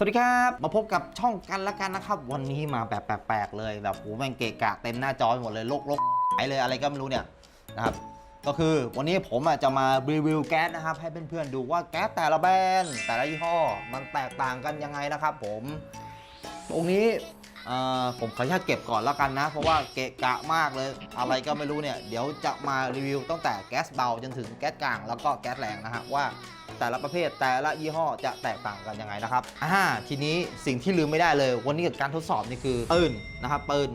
สวัสดีครับ มาพบกับช่องกันละกันนะครับ วันนี้มาแบบแปลกๆเลยแบบโอ้แม่งเกะกะเต็มหน้าจอไปหมดเลยโลกโลกไหเลยอะไรก็ไม่รู้เนี่ยนะครับก็คือวันนี้ผมจะมารีวิวแก๊สนะครับ ให้เพื่อนๆดูว่าแก๊สแต่ละแบรนด์แต่ละยี่ห้อ มันแตกต่างกันยังไงนะครับผม ตรงนี้ เอ่อผมขออนุญาตเก็บก่อนแล้วกันนะ เพราะว่าเกะกะมากเลย อะไรก็ไม่รู้เนี่ย เดี๋ยวจะมารีวิวตั้งแต่แก๊สเบาจนถึงแก๊สกลางแล้วก็แก๊สแรงนะฮะว่าแต่ละประเภทแต่ละยี่ห้อจะแตกต่างกันยังไงนะครับ อ่า ทีนี้สิ่งที่ลืมไม่ได้เลย วันนี้กับการทดสอบนี่คือปืนนะครับปืน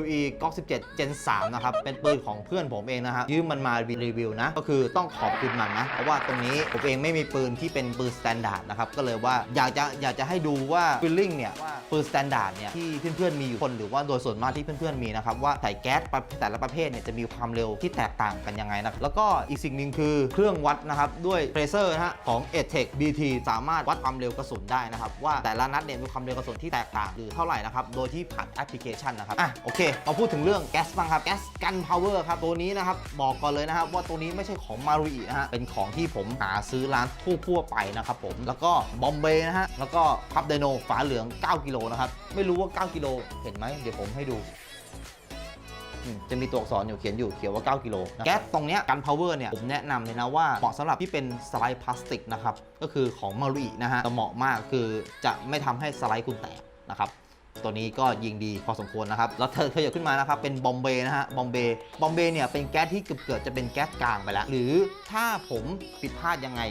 WE Glock 17 Gen 3นะครับ เป็นปืนของเพื่อนผมเองนะครับยืมมันมารีวิวนะ ก็คือต้องขอบคุณมันนะ เพราะว่าตรงนี้ผมเองไม่มีปืนที่เป็นปืนสแตนดาร์ดนะครับ ก็เลยว่าอยากจะอยากจะให้ดูว่าฟีลลิ่งเนี่ย ปืนสแตนดาร์ดเนี่ยที่เพื่อนๆมีอยู่คนหรือว่าโดยส่วนมากที่เพื่อนๆมีนะครับว่าใส่แก๊สแต่ละประเภทเนี่ยจะมีความเร็วที่แตกต่างกันยังไงนะแล้วก็อีกสิ่งหนึ่งคือเครื่องวัดนะครับด้วยเทรเซอร์นะฮะของ e t e c BT สามารถวัดความเร็วกระสุนได้นะครับว่าแต่ละนัดเนี่ยมีความเร็วกระสุนที่แตกต่างหรือเท่าไหร่นะครับโดยที่ผ่านแอปพลิเคชันนะครับอะโอเคมาพูดถึงเรื่องแก๊สบ้างครับแก๊สกันพาวเวอร์ครับตัวนี้นะครับบอกก่อนเลยนะครับว่าตัวนี้ไม่ใช่ของมารุอินะฮะเป็นของที่ผมหาซื้อร้านทั่วๆไปนะครับผมแล้วก็บอมเบย์นะฮะแล้วก็พับไดโนฝาเหลือง 9 กิโลนะครับไม่รู้ว่า 9กิโลเห็นไหมเดี๋ยวผมให้ดูอืมจะมีตัวอักษรอยู่เขียนอยู่เขียนว่า 9 กิโลนะแก๊สตรงเนี้ยกันพาวเวอร์เนี่ย ผมแนะนำเลยนะว่า เหมาะสำหรับที่เป็นสไลด์พลาสติกนะครับ ก็คือของมารุอินะฮะแต่เหมาะมากคือจะไม่ทำให้สไลด์คุณแตกนะครับ ตัวนี้ก็ยิงดีพอสมควรนะครับ แล้วเธอขยับขึ้นมานะครับ เป็นบอมเบย์นะฮะบอมเบย์บอมเบย์เนี่ยเป็นแก๊สที่เกือบเกือบจะเป็นแก๊สกลางไปแล้ว หรือถ้าผมผิดพลาดยังไง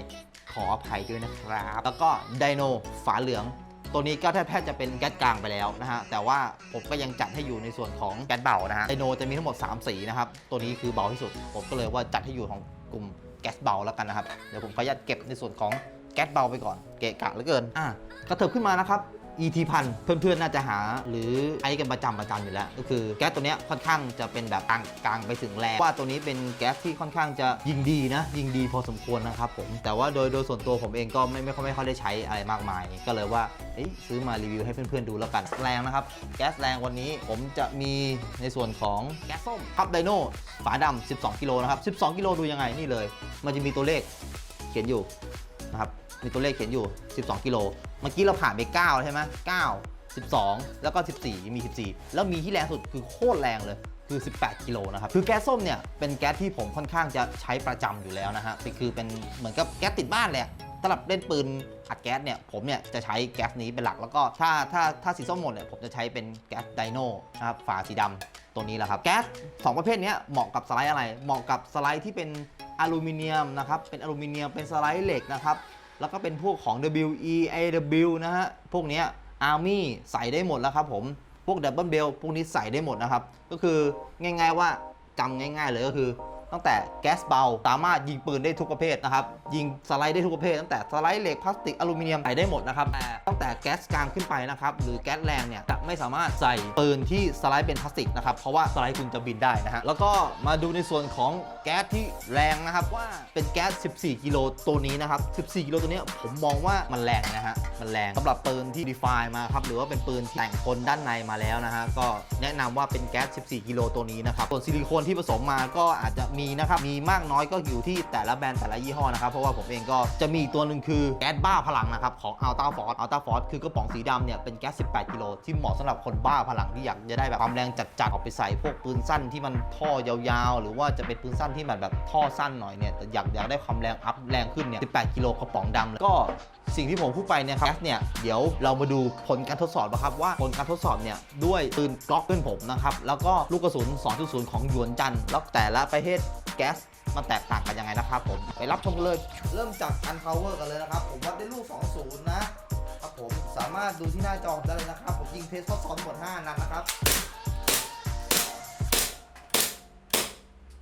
ขออภัยด้วยนะครับ แล้วก็ไดโนฝาเหลือง ตัวนี้ก็แทบจะเป็นแก๊สกลางไปแล้วนะฮะ แต่ว่าผมก็ยังจัดให้อยู่ในส่วนของแก๊สเบานะฮะไดโนจะมีทั้งหมด 3 สีนะครับ ตัวนี้คือเบาที่สุด ผมก็เลยว่าจัดให้อยู่ของกลุ่มแก๊สเบาแล้วกันนะครับ เดี๋ยวผมขออนุญาตเก็บในส่วนของแก๊สเบาไปก่อน เกะกะเหลือเกิน อะกระเถิบขึ้นมานะครับ ET พันเพื่อนๆน่าจะหา หรือไอ้กันประจำประจำอยู่แล้ว ก็คือแก๊สตัวเนี้ยค่อนข้างจะเป็นแบบกลางกลางไปถึงแรงว่าตัวนี้เป็นแก๊สที่ค่อนข้างจะยิงดีนะ ยิงดีพอสมควรนะครับผมแต่ว่าโดยโดยส่วนตัวผมเองก็ไม่ไม่ค่อยไม่ค่อยได้ใช้อะไรมากมาย ก็เลยว่าซื้อมารีวิวให้เพื่อนๆดูแล้วกันแรงนะครับแก๊สแรงวันนี้ผมจะมีในส่วนของแก๊สส้มพับไดโนฝาดำ12 กิโลนะครับ 12 กิโลดูยังไงนี่เลย มันจะมีตัวเลขเขียนอยู่ นะครับมีตัวเลขเขียนอยู่ 12 กิโล เมื่อกี้เราผ่านไป 9 ใช่ไหม9 12 แล้วก็ 14 มี 14 แล้วมีที่แรงสุดคือโคตรแรงเลยคือ 18 กิโลนะครับ คือแก๊สส้มเนี่ย เป็นแก๊สที่ผมค่อนข้างจะใช้ประจำอยู่แล้วนะฮะคือเป็นเหมือนกับแก๊สติดบ้านเลยอะสำหรับเล่นปืนอัดแก๊สเนี่ย ผมเนี่ยจะใช้แก๊สนี้เป็นหลัก แล้วก็ถ้าถ้าถ้าสีส้มหมดเนี่ย ผมจะใช้เป็นแก๊สไดโนนะครับ ฝาสีดำตัวนี้แหละครับ แก๊สสองประเภทนี้เหมาะกับสไลด์อะไร เหมาะกับสไลด์ที่เป็น อลูมิเนียมนะครับเป็นอลูมิเนียมเป็นสไลด์เหล็กนะครับแล้วก็เป็นพวกของ WE AW นะฮะพวกเนี้ย Army ใส่ได้หมดแล้วครับผมพวกดับเบิลเบลพวกนี้ใส่ได้หมดนะครับ ก็คือง่าย ๆว่าจำง่าย ๆ เลยก็คือ ตั้งแต่แก๊สเบา สามารถยิงปืนได้ทุกประเภทนะครับ ยิงสไลด์ได้ทุกประเภท ตั้งแต่สไลด์เหล็กพลาสติกอลูมิเนียมใส่ได้หมดนะครับ แต่ตั้งแต่แก๊สกลางขึ้นไปนะครับ หรือแก๊สแรงเนี่ยจะไม่สามารถใส่ปืนที่สไลด์เป็นพลาสติกนะครับ เพราะว่าสไลด์คุณจะบินได้นะฮะ แล้วก็มาดูในส่วนของแก๊สที่แรงนะครับว่าเป็นแก๊ส 14 กิโลตัวนี้นะครับ 14 กิโลตัวนี้ผมมองว่ามันแรงนะฮะ มันแรงสำหรับปืนที่ define มาครับ หรือว่าเป็นปืนแต่งคนด้านในมาแล้วนะฮะ ก็แนะนำว่าเป็นแก๊ส 14 กิโลตัวนี้นะครับ ส่วนซิลิโคนที่ผสมมาก็อาจจะมีีนะครับมีมากน้อยก็อยู่ที่แต่ละแบรนด์แต่ละยี่ห้อนะครับเพราะว่าผมเองก็จะมีอีกตัวหนึ่งคือแก๊สบ้าพลังนะครับของ Alta Force Alta Force คือกระป๋องสีดำเนี่ยเป็นแก๊ส 18 กิโลที่เหมาะสำหรับคนบ้าพลังที่อยากจะได้แบบความแรงจัดๆออกไปใส่พวกปืนสั้นที่มันท่อยาวๆ หรือว่าจะเป็นปืนสั้นที่แบบแบบท่อสั้นหน่อยเนี่ยแต่อยากอยากได้ความแรงอัพแรงขึ้นเนี่ย 18 กิโลกระป๋องดำก็สิ่งที่ผมพูดไปเนี่ยครับแก๊สเนี่ยเดี๋ยวเรามาดูผลการทดสอบนะครับว่าผลการทดสอบเนี่ยด้วยปืนกล็อกเพื่อนผมนะครับแล้วก็ลูกกระสุน 2.0 ของหยวนจันแล้วแต่ละประเภท แก๊สมันแตกต่างกันยังไงนะครับผมไปรับชมกันเลย เริ่มจากกันพาเวอร์กันเลยนะครับ ผมวัดได้ลูก 20 นะครับผมสามารถดูที่หน้าจอได้เลยนะครับ ผมยิงเทสทดสอบทั้งหมด 5 นัดนะครับ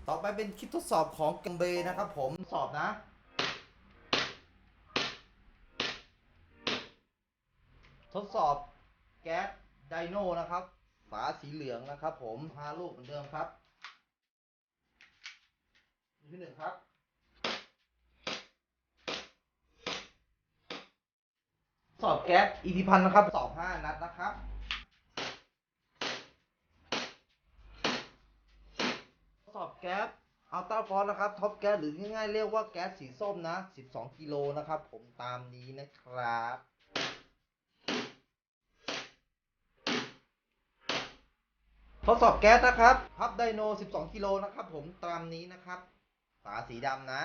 ต่อไปเป็นคลิปทดสอบของกัมเบนะครับผมสอบนะทดสอบแก๊สไดโนนะครับ ฝาสีเหลืองนะครับผม 5 ลูกเหมือนเดิมครับ ที่หนึ่งครับ สอบแก๊สอิทธิพันนะครับ สอบห้านัดนะครับ สอบแก๊สอัลต้าฟอสนะครับ ท็อปแก๊สหรือง่ายๆเรียกว่าแก๊สสีส้มนะ 12 กิโลนะครับ ผมตามนี้นะครับทดสอบแก๊สนะครับ พับไดโน 12 กิโลนะครับ ผมตามนี้นะครับ ฝาสีดำนะ